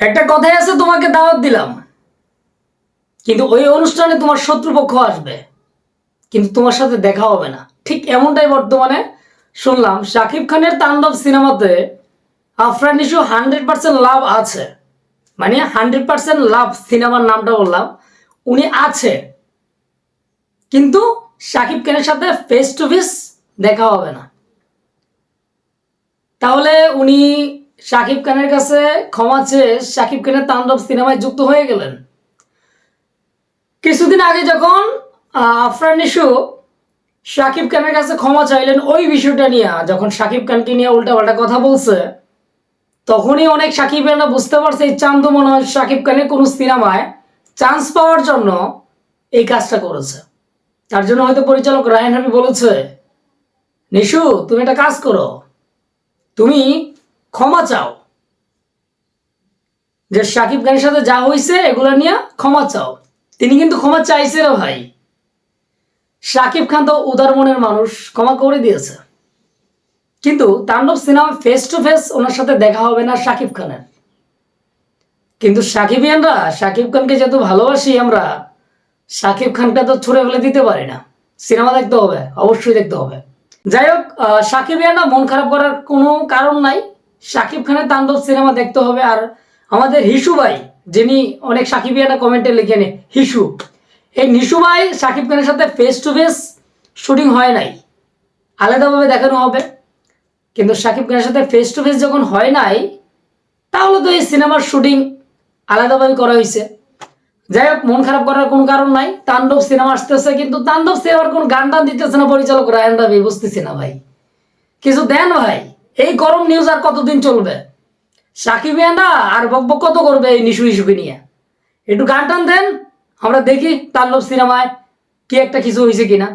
একটা কথাই আছে, তোমাকে দাওয়াত দিলাম। কিন্তু ওই অনুষ্ঠানে তোমার শত্রুপক্ষ আসবে। কিন্তু তোমার সাথে দেখা হবে না। ঠিক এমনটাই বর্তমানে শুনলাম। শাকিব খানের তাণ্ডব সিনেমাতে আফরান ইস্যু হান্ড্রেড পার্সেন্ট লাভ আছে। মানে হান্ড্রেড পার্সেন্ট লাভ সিনেমার নামটা বললাম। উনি আছে। কিন্তু শাকিব খানের সাথে ফেস টু ফেস দেখা হবে না। তাহলে উনি শাকিব খানের কাছে ক্ষমা চেয়ে শাকিব খানের তাণ্ডব সিনেমায় যুক্ত হয়ে গেলেন। কিছুদিন আগে যখন আফরান ইস্যু শাকিব খানের কাছে ক্ষমা চাইলেন ওই বিষয়টা নিয়ে, যখন শাকিব খানকে নিয়ে উল্টাপাল্টা কথা বলছে, তখনই অনেক সাকিবেরা বুঝতে পারছে এই চান্দ মনে হয় শাকিব খানের কোনো সিনেমায় চান্স পাওয়ার জন্য এই কাজটা করেছে। তার জন্য হয়তো পরিচালক রায়হান হাবি বলেছে, নিশু, তুমি একটা কাজ করো। তুমি ক্ষমা চাও। যে শাকিব খানের সাথে যা হয়েছে এগুলো নিয়ে ক্ষমা চাও। তিনি কিন্তু ক্ষমা চাইছে রে ভাই। শাকিব খান তো উদার মনের মানুষ, ক্ষমা করে দিয়েছে। কিন্তু Taandob cinema face to face ওনার সাথে দেখা হবে না শাকিব খানের। কিন্তু সাকিবিয়ানরা শাকিব খানকে যেহেতু ভালোবাসি আমরা শাকিব খানকে তো ছুড়ে ফেলে দিতে পারি না। সিনেমা দেখতে হবে, অবশ্যই দেখতে হবে। যাই হোক সাকিবিয়ানরা মন খারাপ করার কোনো কারণ নাই। শাকিব খানের তাণ্ডব সিনেমা দেখতে হবে আর আমাদের হিসু ভাই, যিনি অনেক সাকিবিয়ানা কমেন্টে লিখে নে হিসু। এই নিশু ভাই শাকিব খানের সাথে ফেস টু ফেস শুটিং হয় নাই। আলাদাভাবে দেখানো হবে। কিন্তু শাকিব খানের সাথে ফেস টু ফেস যখন হয় নাই, তাহলে তো এই সিনেমার শুটিং আলাদাভাবে করা হয়েছে। যাই হোক, মন খারাপ করার কোনো কারণ নাই। তাণ্ডব সিনেমা আসতেছে, কিন্তু তাণ্ডব সিনেমার কোনো গান টান দিতেছে না পরিচালক রায়ন রাবি, বুঝতেছি না ভাই। কিছু দেন ভাই। এই গরম নিউজ আর কতদিন চলবে? সাকিব না আর বকবক কত করবে এই নিশু ইস্যুকে নিয়ে? একটু গান টান দেন, আমরা দেখি তাণ্ডব সিনেমায় কি একটা কিছু হয়েছে কিনা।